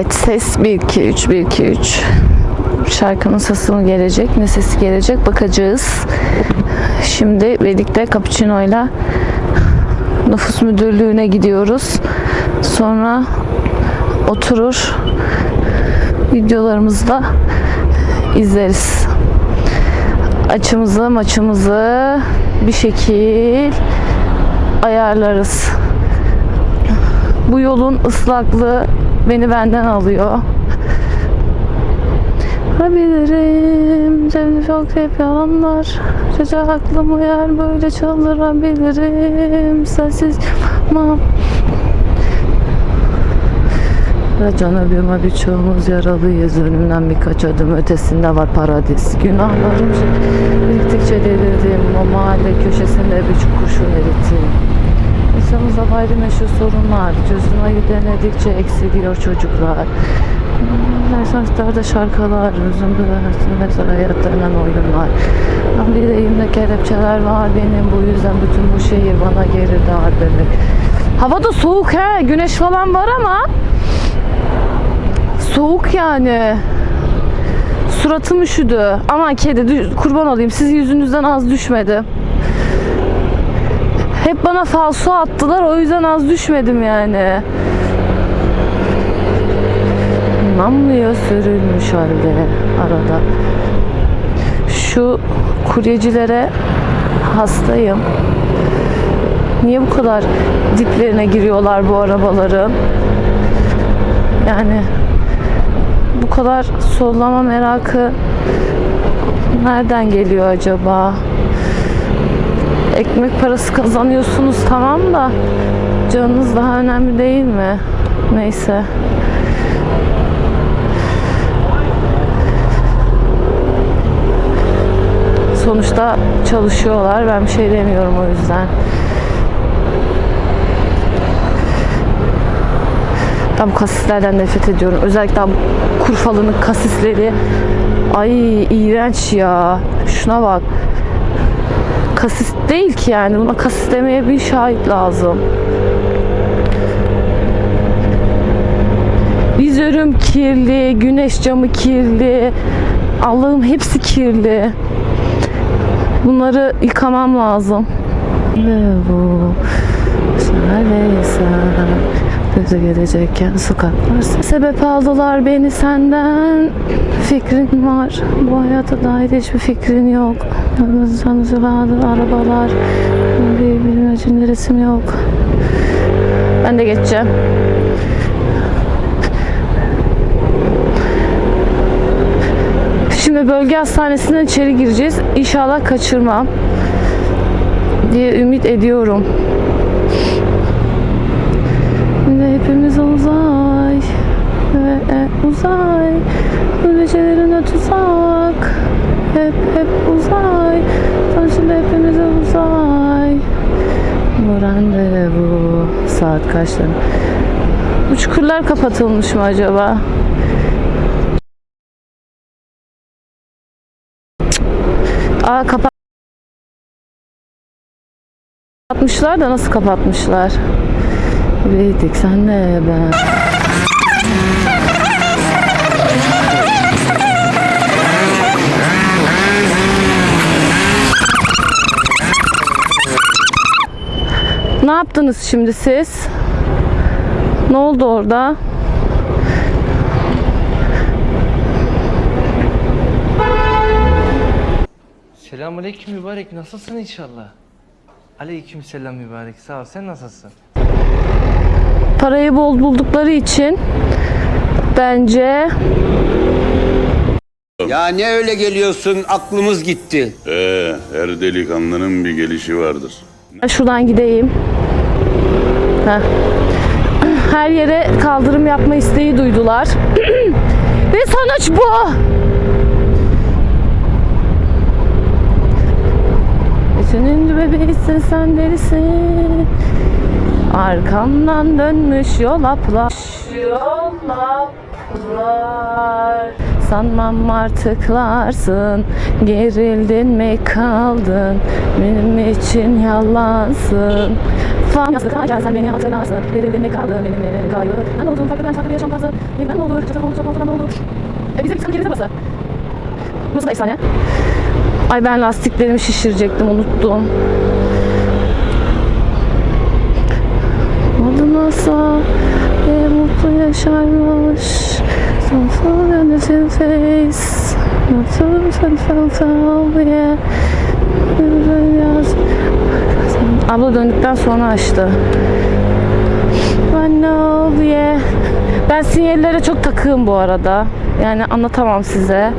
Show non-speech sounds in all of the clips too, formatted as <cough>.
Evet ses 1 2 3 1 2 3. Şarkının sesi mi gelecek, ne sesi gelecek bakacağız. Şimdi birlikte Cappuccino'yla nüfus müdürlüğüne gidiyoruz. Sonra oturur videolarımızda izleriz. Açımızı maçımızı bir şekil ayarlarız. Bu yolun ıslaklığı beni benden alıyor. Olabilirim, canım çok hep yalanlar. Çocuğa aklım uyar böyle çıldırabilirim. Sensiz yapamam. Can öbürüme birçoğumuz yaralıyız Önümden birkaç adım ötesinde var paradis Günahlarım biriktikçe delirdim O mahalle köşesinde bir kurşun erittim İnsanımızda bayram meşhur sorunlar Çözüm ayı denedikçe eksiliyor çocuklar Dershanelerde şarkılar Üzüntüler mesela hayatlarından oyunlar Ben bileğimde kelepçeler var benim Bu yüzden bütün bu şehir bana geri dar bebek Havada soğuk he güneş falan var ama Soğuk yani. Suratım üşüdü. Aman kedi kurban olayım. Siz yüzünüzden az düşmedi. Bana falso attılar. O yüzden az düşmedim yani. Namluya sürülmüş halde arada. Şu kuryecilere hastayım. Niye bu kadar diplerine giriyorlar bu arabaların? Yani bu kadar sollama merakı nereden geliyor acaba? Ekmek parası kazanıyorsunuz tamam da canınız daha önemli değil mi? Neyse. Sonuçta çalışıyorlar. Ben bir şey demiyorum o yüzden. Ben bu kasislerden nefret ediyorum. Özellikle Kurfalı'nın kasisleri. Ay iğrenç ya. Şuna bak. Kasis değil ki yani. Buna kasis demeye bir şahit lazım. Vizörüm kirli, güneş camı kirli. Allah'ım hepsi kirli. Bunları yıkamam lazım. Ve bu neredeyse Gözü gelecekken sokaklar Sebep aldılar beni senden. Fikrin var. Bu hayata dair hiçbir fikrin yok. Sanısı vardı arabalar. Birbirine için resim yok. Ben de geçeceğim. Şimdi bölge hastanesinden içeri gireceğiz. İnşallah kaçırmam diye ümit ediyorum. Hepimiz uzay ve e, uzay Gecelerine tuzak Hep hep uzay Sonuçta hepimiz uzay Bu randevu Saat kaçta? Bu çukurlar kapatılmış mı acaba? Aa kapat Kapatmışlar da nasıl kapatmışlar? Biriydik senle ben. Ne yaptınız şimdi siz? Ne oldu orada? Selamünaleyküm mübarek. Nasılsın inşallah? Aleyküm selam mübarek. Sağ ol. Sen nasılsın? Parayı bol buldukları için bence Ya ne öyle geliyorsun aklımız gitti. Ee, her delikanlının bir gelişi vardır. şuradan gideyim. Heh. <clears throat> Her yere kaldırım yapma isteği duydular. <clears throat> Ve sonuç bu. Senin bebeğisin sen delisin. Arkamdan dönmüş yol aplar. Yol aplar. Sanmam artıklarsın. Gerildin mi kaldın? Benim için yalansın. Fan yastığa gelsen beni hatırlarsın. Verildi ne kaldı benim ne kaybı Ben oldum farklıdan farklı bir yaşam tarzı. Bilmem ne olur. Çatı olur çatı olur ne olur. E bize bir tane geride burası. Burası da efsane. Ay ben lastiklerimi şişirecektim unuttum Sağ ve mutlu yaşarmış Something in the face Something fell yeah Abla döndükten sonra açtı. I know yeah. Ben sinyallere çok takığım bu arada. Yani anlatamam size.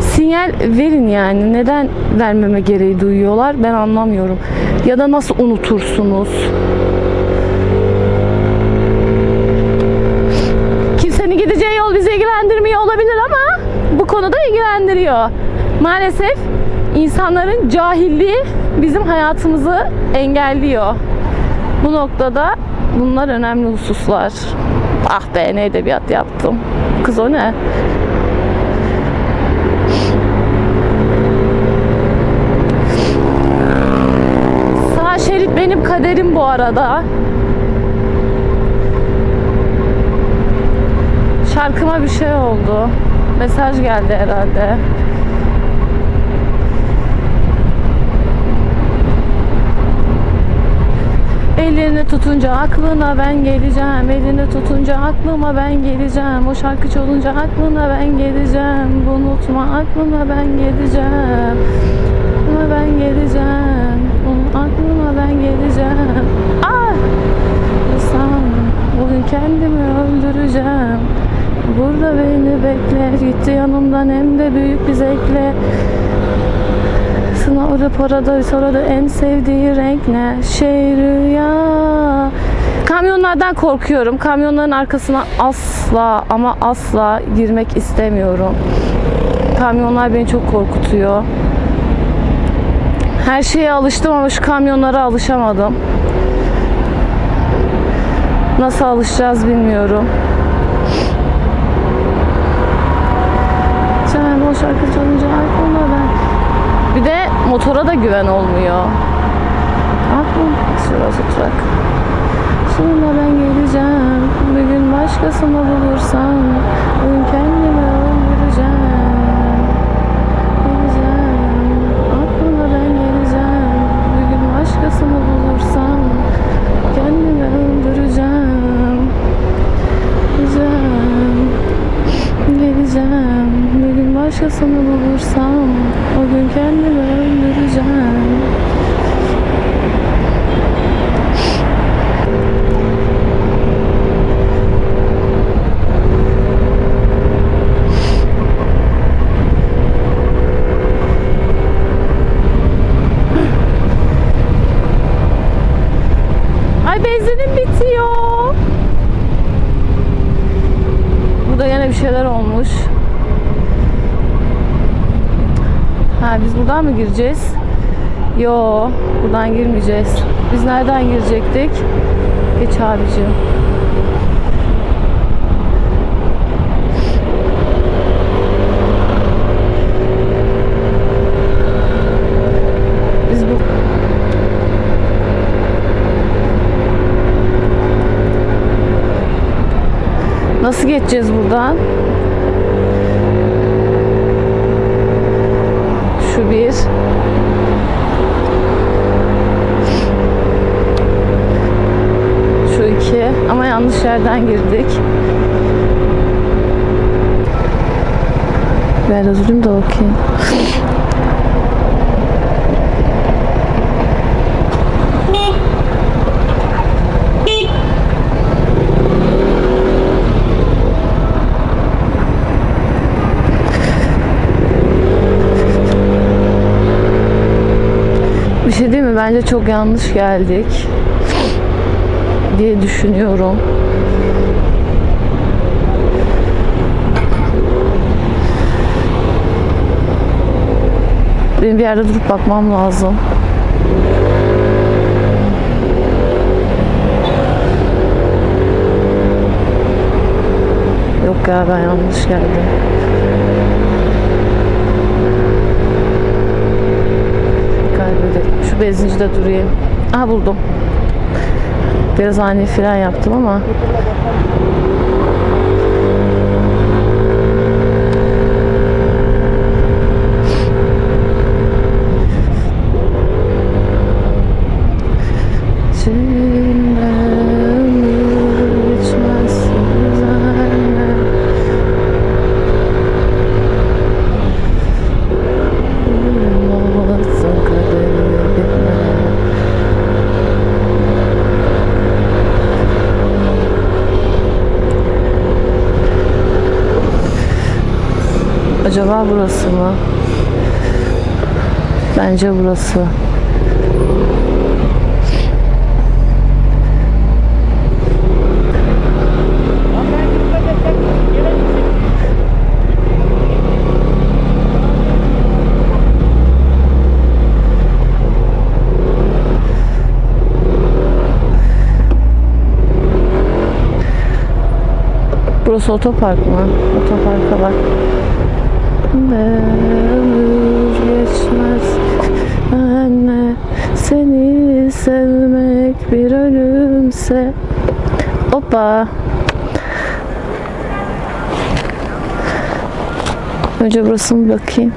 Sinyal verin yani. Neden vermeme gereği duyuyorlar ben anlamıyorum. Ya da nasıl unutursunuz? İlgilendiriyor. Maalesef insanların cahilliği bizim hayatımızı engelliyor. Bu noktada bunlar önemli hususlar. Ah be ne edebiyat yaptım. Kız o ne? Sağ şerit benim kaderim bu arada. Şarkıma bir şey oldu. Mesaj geldi herhalde. Elini tutunca aklına ben geleceğim. Elini tutunca aklıma ben geleceğim. O şarkı çalınca aklına ben geleceğim. Unutma aklına ben geleceğim. Aklına ben geleceğim. Aklına ben geleceğim. Ah! Sen bugün kendimi öldüreceğim Burada beni bekle Gitti yanımdan hem de büyük bir zevkle Sınavda parada sonra en sevdiği renk ne? Şey rüya. Kamyonlardan korkuyorum. Kamyonların arkasına asla ama asla girmek istemiyorum. Kamyonlar beni çok korkutuyor. Her şeye alıştım ama şu kamyonlara alışamadım. Nasıl alışacağız bilmiyorum. O şarkı çalınca aklımda ben bir de motora da güven olmuyor. Aklım şurası trak. Sonra ben geleceğim. Bir gün başkasını bulursam bugün kendimi öldüreceğim. Geleceğim. Aklıma ben geleceğim. Bir gün başkasını bulursam kendimi öldüreceğim. Geleceğim. Geleceğim. Bir gün başkasını bulursam o gün kendimi öldüreceğim. Ay benzinim bitiyor. Burada yine bir şeyler olmuş. Ha biz buradan mı gireceğiz? Yo, buradan girmeyeceğiz. Biz nereden girecektik? Geç abicim. Biz bu Nasıl geçeceğiz buradan? Bir. Şu iki. Ama yanlış yerden girdik. Biraz durayım da okuyayım. Bir şey değil mi? Bence çok yanlış geldik diye düşünüyorum. Benim bir yerde durup bakmam lazım. Yok ya ben yanlış geldim. Şu benzincide durayım. Aha buldum. Biraz ani fren yaptım ama. Acaba burası mı? Bence burası. Burası otopark mı? Otoparka bak. Ömür geçmez. Anne seni sevmek bir ölümse. Hoppa. Önce burasını bakayım